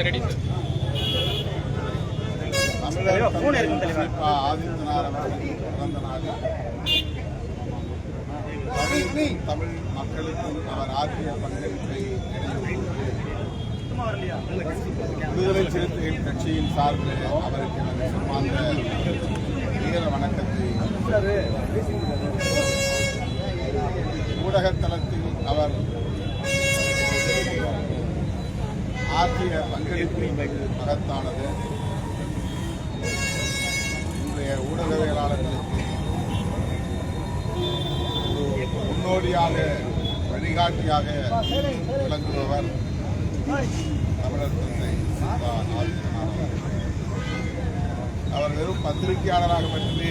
Sir ready sir Tamil மக்களுக்கும் அவர் ஆற்றிய பங்களிப்பை விடுதலை சிறுத்தைகள் கட்சியின் சார்பில் அவருக்கு எனது சமாந்த வீர வணக்கத்தை. ஊடகத்தளத்தில் அவர் ஆற்றிய பங்களிப்பு மகத்தானது. இன்றைய ஊடகவியலாளர்களுக்கு ஒரு முன்னோடியாக வழிகாட்டியாக விளங்குபவர் தமிழர் தந்தை அவர் வெறும் பத்திரிகையாளராக மட்டுமே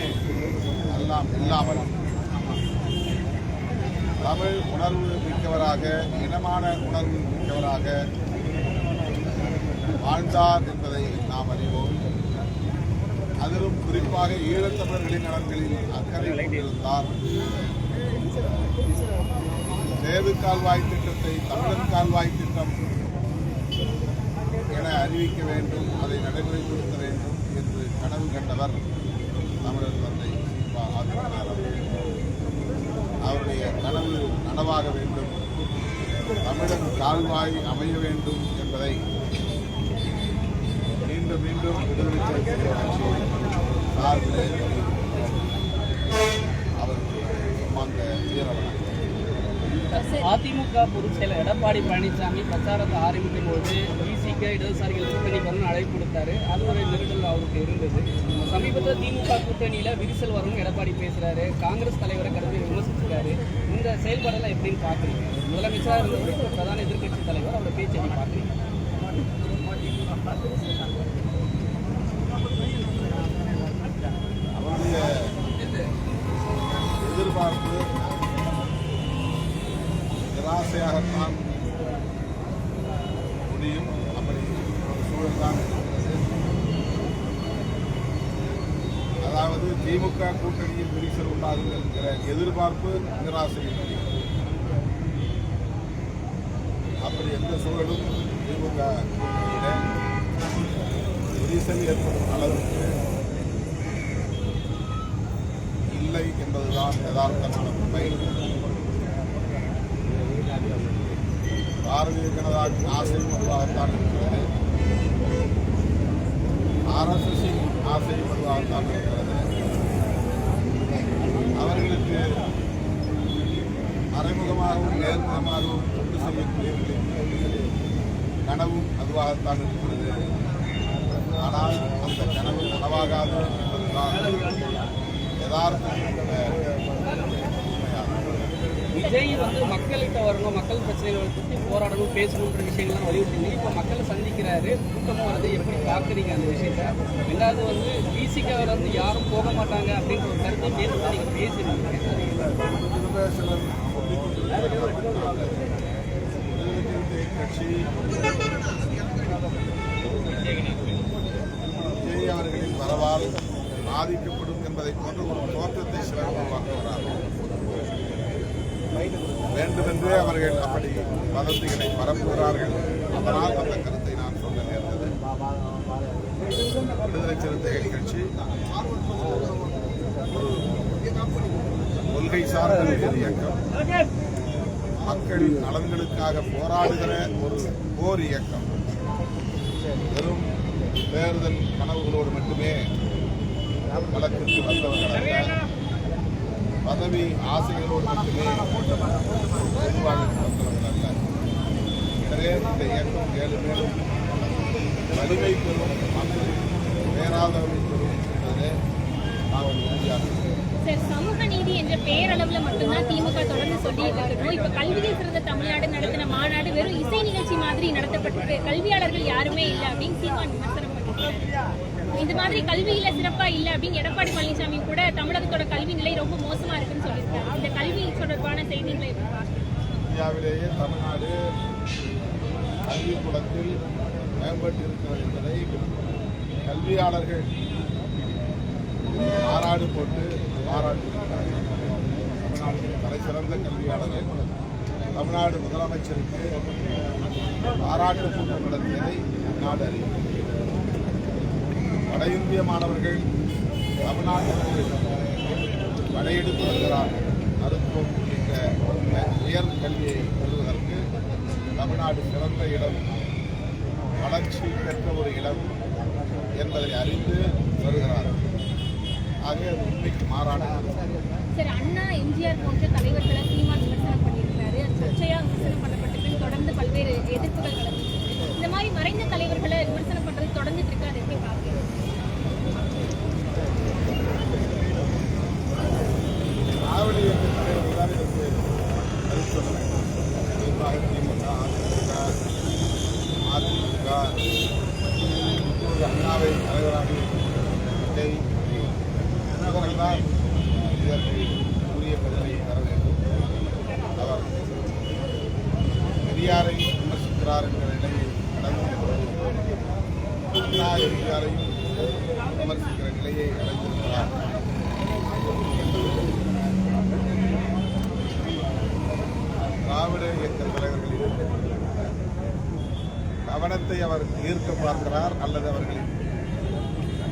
எல்லாம் இல்லாமல் தமிழ் உணர்வு மிக்கவராக இனமான உணர்வு மிக்கவராக வாழ்ந்தார் என்பதை நாம் அறிவோம். அதிலும் குறிப்பாக ஈழத்தமிழர்களின் நலன்களில் அக்கறை கொண்டிருந்தார். சேது கால்வாய் திட்டத்தை தமிழர் கால்வாய் திட்டம் என அறிவிக்க வேண்டும் அதை நடைமுறைப்படுத்த வேண்டும் என்று கனவு கண்டவர் தமிழர் தந்தை சீபா ஆதித்தனார் அவருடைய கனவு நனவாக வேண்டும். தமிழன் கால்வாய் அமைய வேண்டும் என்பதை மீண்டும் மீண்டும் முதலமைச்சர் சார்பில் அதிமுக பொதுச் செயலர் எடப்பாடி பழனிசாமி பிரச்சாரத்தை ஆரம்பிக்கும் போது விசிக இடதுசாரிகள் கூட்டணி வரணும்னு அழைப்பு கொடுத்தாரு. அது ஒரு நெருடல் அவருக்கு இருந்தது. சமீபத்தில் திமுக கூட்டணியில விரிசல் வரும்னு எடப்பாடி பேசுறாரு. காங்கிரஸ் தலைவரை கடுமையாக விமர்சிச்சிருக்காரு. இந்த செயல்பாடெல்லாம் எப்படின்னு பாக்குறீங்க? முதலமைச்சராக இருந்தவர் பிரதான எதிர்க்கட்சி தலைவர் அவரோட பேச்சு எப்படி நிராசையாகத்தான் முடியும். அப்படி ஒரு சூழல் தான் இருக்கிறது. அதாவது திமுக கூட்டணியில் விரிசல் உண்டாகும் என்கிற எதிர்பார்ப்பு நிராசையில் அப்படி எந்த சூழலும் திமுக கூட்டணியில் விரிசல் ஏற்படும் அளவுக்கு இல்லை என்பதுதான் யதார்த்தமான உண்மை. பாரதிய ஜனதாவின் ஆசையும் அதுவாகத்தான் இருக்கிறது ஆர்எஸ்எஸின் ஆசையும் அதுவாகத்தான் இருக்கிறது அவர்களுக்கு மறைமுகமாகவும் நேர்முகமாகவும் தொண்டு செய்யக்கூடியவர்களின் கனவும் அதுவாகத்தான் இருக்கிறது ஆனால் அந்த கனவு நனவாகாது என்பதுதான். யதார்த்தம் உண்மையாகும் விஜய் வந்து மக்கள்கிட்ட வரணும் மக்கள் பிரச்சனைகளை பற்றி போராடணும் பேசணுன்ற விஷயங்கள்லாம் வலியுறுத்தி இப்போ மக்களை சந்திக்கிறாரு கூட்டமும் வருது எப்படி பார்க்குறீங்க அந்த விஷயத்த? ரெண்டாவது வந்து பிசிக்காவில் வந்து யாரும் போக மாட்டாங்க அப்படின்ற ஒரு கருத்தை தேர்தல் நீங்கள் பேசியிருந்தீங்க திரும்ப விஜய் அவர்களின் வரவால் பாதிக்கப்படும் என்பதை போன்ற ஒரு தோற்றத்தை சிலர் உருவாக்குகிறார்கள். வேண்டுமென்றே அவர்கள் அப்படி வதந்திகளை பரப்புகிறார்கள். அதனால் அந்த கருத்தை நான் சொல்ல நேர்ந்தது. விடுதலை சிறுத்தைகள் கட்சி ஒரு கொள்கை சார்ந்த இயக்கம் மக்களின் நலன்களுக்காக போராடுகிற ஒரு போர் இயக்கம். வெறும் தேர்தல் கனவுகளோடு மட்டுமே வழக்கிற்கு வந்தவர்கள் பதவி ஆசைகளோடு மட்டுமே அல்ல. எனவே இந்த இயக்கம் மேலும் வலிமை பெறும் மக்கள் பேராதரவை பெறும் உறுதியாக சார் சமூக நீதி என்ற பெயரளவுல மட்டும்தான் திமுக தொடர்ந்து சொல்லிட்டு இருக்கணும் இப்போ கல்வியில் சிறந்த தமிழ்நாடு நடத்தின மாநாடு வெறும் இசை நிகழ்ச்சி மாதிரி நடத்தப்பட்டிருக்கு. கல்வியாளர்கள் யாருமே இல்லை அப்படின்னு இது இந்த மாதிரி கல்வியில சிறப்பா இல்ல அப்படின்னு எடப்பாடி பழனிசாமி கூட தமிழகத்தோட கல்வி நிலை ரொம்ப மோசமா இருக்குன்னு சொல்லியிருக்காரு. இந்த கல்வி தொடர்பான செய்திகளை இந்தியாவிலேயே தமிழ்நாடு கல்வி குளத்தில் மேம்பட்டு இருக்கிறது என்பதை கல்வியாளர்கள் மாநாடு போட்டு பாராட்டியிருக்கிறார்கள் தமிழ்நாட்டின் தலை சிறந்த கல்வியாளர்கள் தமிழ்நாடு முதலமைச்சருக்கு பாராட்டு கூட்டம் நடத்தியதை நாடு அறிவிக்கிறது. வட இந்திய மாணவர்கள் தமிழ்நாட்டிற்கு படையெடுத்து வருகிறார்கள். மருத்துவம் உள்ளிட்ட உயர் கல்வியை பெறுவதற்கு தமிழ்நாடு சிறந்த இடம் வளர்ச்சி பெற்ற ஒரு இடம் என்பதை அறிந்து வருகிறார்கள். ஆக அது உண்மைக்கு மாறான அண்ணா எம்ஜிஆர் போன்ற தலைவர்களை சீமான் விமர்சனம் பண்ணியிருக்காரு அது சர்ச்சையா விமர்சனம் பண்ணப்பட்ட பின் தொடர்ந்து பல்வேறு எதிர்ப்புகள் கிளம்பிட்டு இருக்கு. இந்த மாதிரி மறைந்த தலைவர்களை விமர்சனம் பண்றது தொடர்ந்துட்டு இருக்கு அதை எப்படி பார்க்கிறீங்க திராவிட இயக்க தலைவர்கள் தான் இதற்கு பதில் சொல்ல வேண்டும் குறிப்பாக திமுக அதிமுக அதிமுக இப்போது அண்ணாவை தலைவராக விஜய் இவர்கள் தான் இதற்கு உரிய பதிலை தர வேண்டும் அவர் பெரியாரை விமர்சிக்கிறார் என்ற நிலையை கடந்து அண்ணா விமர்சிக்கிற நிலையை அடைந்திருக்கிறார். திராவிட இயக்க தலைவர்களின் கவனத்தை அவர் ஈர்க்க பார்க்கிறார் அல்லது அவர்களின்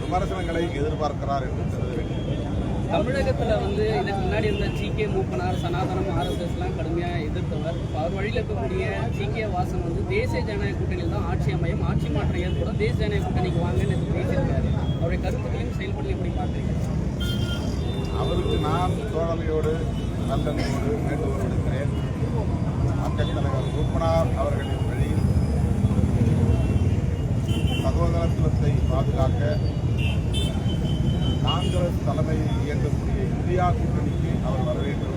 விமர்சனங்களை எதிர்பார்க்கிறார் என்று கருத வேண்டும் தமிழகத்தில் வந்து இதுக்கு முன்னாடி இருந்த ஜிகே மூப்பனார் சனாதனம் ஆர்எஸ்எஸ்லாம் கடுமையாக எதிர்த்தவர். அவர் வழியில் இருக்கக்கூடிய ஜிகே வாசன் வந்து தேசிய ஜனநாயக கூட்டணியில் தான் ஆட்சி அமையும். ஆட்சி மாற்றம் ஏற்படும் தேசிய ஜனநாயக கூட்டணிக்கு வாங்கன்னு எனக்கு பேசியிருக்காரு. அவருடைய கருத்துக்களையும் செயல்படலையும் எப்படி பார்க்குறீங்க? அவருக்கு நான் தோழமையோடு நல்லெண்ணோடு வேண்டுகோள் விடுக்கிறேன். மக்கள் தலைவர் மூப்பனார் அவர்களின் வழியில் சகோதரத்துவத்தை பாதுகாக்க இந்தியா கூட்டணிக்கு அவர் வர வேண்டும்